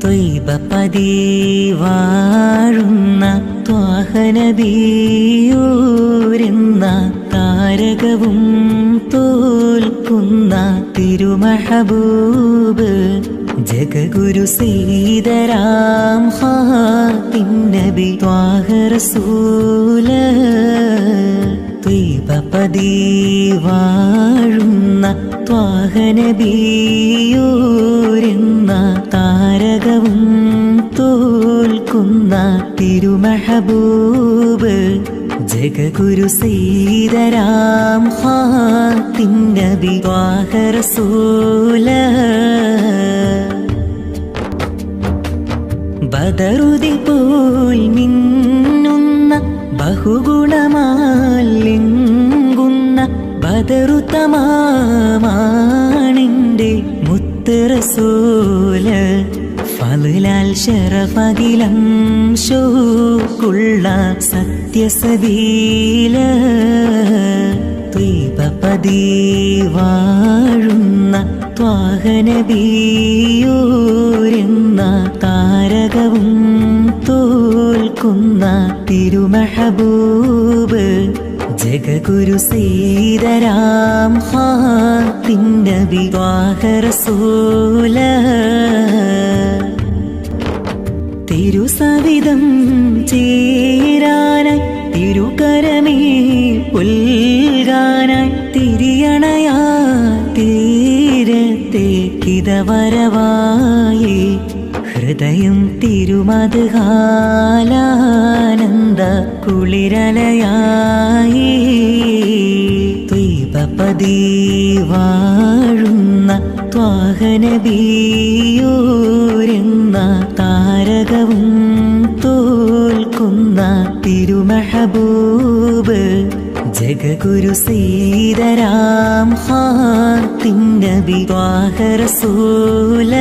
ത്വയ്ബപതി വാഴുന്ന ത്വാഹനബിയൂരെന്ന താരകവും തോൽക്കുന്ന തിരുമഹബൂബ് ജഗഗുരു സീതരാം ഹാത്തിന്നബി ത്വാഹറസൂല ത്വയ്ബപതി വാഴുന്ന ത്വാഹനബിയൂരെന്ന തിരുമഹബൂബ് ജഗഗുരു സീതരാം ഹാത്തിന്റെ വിവാഹരസൂല ബദറുതി പോൽ മിന്നുന്ന ബഹുഗുണമാലിങ്ങുന്ന ബദറുത്തമാണിന്റെ മുത്തറസൂല ഫലാൽ ശരഫകിലം ഷോക്കുള്ള സത്യസതീല ത്വീപപതി വാഴുന്ന ത്വാഹനബിയൂരെന്ന താരകവും തോൽക്കുന്ന തിരുമഹബൂബ് ജഗഗുരു സീതരാം ഹാത്തിന്റെ നബി ത്വാഹറസൂല തിരുസവിധം ചേരാനായി തിരുകരമേ പുൽകാനായി തിരിയണയാ തീരത്തെ കിതവരവായി ഹൃദയം തിരുമതുകാലാനന്ദ കുളിരലയായി ദ്വീപപതി വാഴുന്ന ത്വാഹനബിയൂരെന്ന തിരുമഹബൂബ് ജഗഗുരു സീതരാം ഹാത്തിൻ നബി ത്വാഹറസൂല